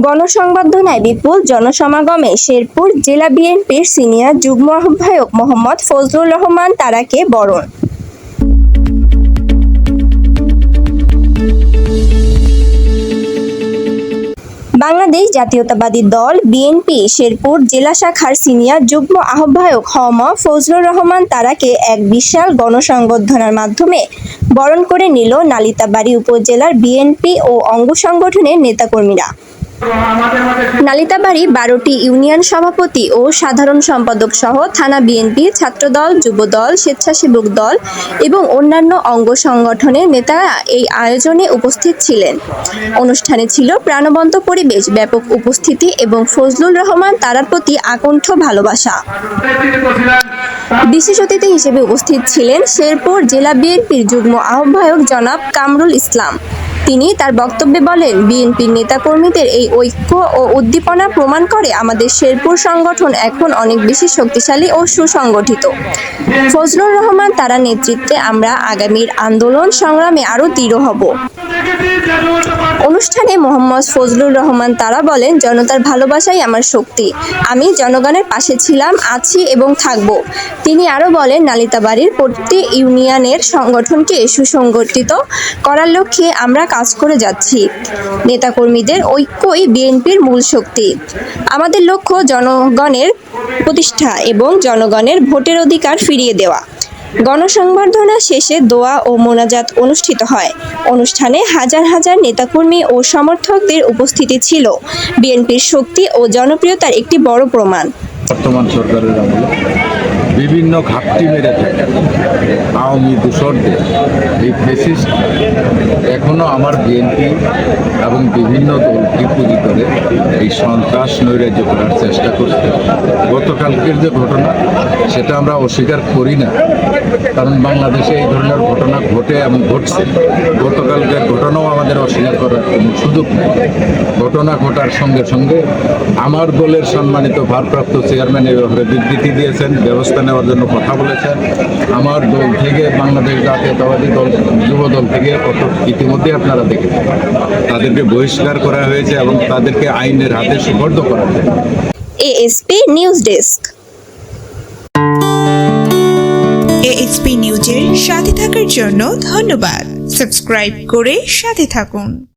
গণসংবর্ধনায় বিপুল জনসমাগমে শেরপুর জেলা বিএনপির সিনিয়র যুগ্ম আহ্বায়ক মোহাম্মদ ফজলুর রহমান তারাকে বরণ। বাংলাদেশ জাতীয়তাবাদী দল বিএনপি শেরপুর জেলা শাখার সিনিয়র যুগ্ম আহ্বায়ক হম ফজলুর রহমান তারাকে এক বিশাল গণসংবর্ধনার মাধ্যমে বরণ করে নিল নালিতাবাড়ী উপজেলার বিএনপি ও অঙ্গ সংগঠনের নেতাকর্মীরা। নালিতাবাড়ী বারোটি ইউনিয়ন সভাপতি ও সাধারণ সম্পাদক সহ থানা বিএনপি, ছাত্রদল, যুবদল, স্বেচ্ছাসেবক দল এবং অন্যান্য অঙ্গ সংগঠনের নেতারা এই আয়োজনে উপস্থিত ছিলেন। অনুষ্ঠানে ছিল প্রাণবন্ত পরিবেশ, ব্যাপক উপস্থিতি এবং ফজলুল রহমান তারার প্রতি আকণ্ঠ ভালোবাসা। বিশেষ অতিথি হিসেবে উপস্থিত ছিলেন শেরপুর জেলা বিএনপির যুগ্ম আহ্বায়ক জনাব কামরুল ইসলাম। তিনি তার বক্তব্যে বলেন, বিএনপির নেতাকর্মীদের এই ঐক্য ও উদ্দীপনা প্রমাণ করে আমাদের শেরপুর সংগঠন এখন অনেক বেশি শক্তিশালী ও সুসংগঠিত। ফজলুর রহমান তারা নেতৃত্বে আমরা আগামীর আন্দোলন সংগ্রামে আরও দৃঢ় হব। অনুষ্ঠানে মোহাম্মদ ফজলুর রহমান তারা বলেন, জনতার ভালোবাসাই আমার শক্তি। আমি জনগণের পাশে ছিলাম, আছি এবং থাকব। তিনি আরও বলেন, নালিতাবাড়ির প্রতি ইউনিয়নের সংগঠনকে সুসংগঠিত করার লক্ষ্যে আমরা কাজ করে যাচ্ছি। নেতাকর্মীদের ঐক্যই বিএনপির মূল শক্তি। আমাদের লক্ষ্য জনগণের প্রতিষ্ঠা এবং জনগণের ভোটের অধিকার ফিরিয়ে দেওয়া। গণসংবর্ধনা শেষে দোয়া ও মোনাজাত অনুষ্ঠিত হয়। অনুষ্ঠানে হাজার হাজার নেতাকর্মী ও সমর্থকদের উপস্থিতি ছিল। বিএনপির শক্তি ও জনপ্রিয়তার একটি বড় প্রমাণ। বর্তমান সরকারের আমলে বিভিন্ন ঘাটতি মেরে থাকে। আওয়ামী দূষণদের। এই ফেসিস্ট এখনও আমার বিএনপি এবং বিভিন্ন দলকে পুঁজি করে এই সন্ত্রাস নৈরাজ্য করার চেষ্টা করছে। গতকালকের যে ঘটনা, সেটা আমরা অস্বীকার করি না। কারণ বাংলাদেশে এই ধরনের ঘটনা ঘটে এবং ঘটছে। গতকালকের ঘটনাও আমাদের অস্বীকার করার কোনো সুযোগ নেই। ঘটনা ঘটার সঙ্গে সঙ্গে আমার দলের সম্মানিত ভারপ্রাপ্ত চেয়ারম্যান ব্যাপারে বিবৃতি দিয়েছেন, ব্যবস্থা নেওয়ার জন্য কথা বলেছেন। আমার দল থেকে বাংলাদেশ জাতীয়তাবাদী দল যুব দল থেকে কত ইতিমধ্যে আপনারা দেখেছেন। তাদেরকে বহিষ্কার করা হয়েছে এবং তাদেরকে আইনের হাতে সুপর্দ করা হয়েছে। ASP news desk. এএসপি নিউজের সাথে থাকার জন্য ধন্যবাদ। সাবস্ক্রাইব করে সাথে থাকুন।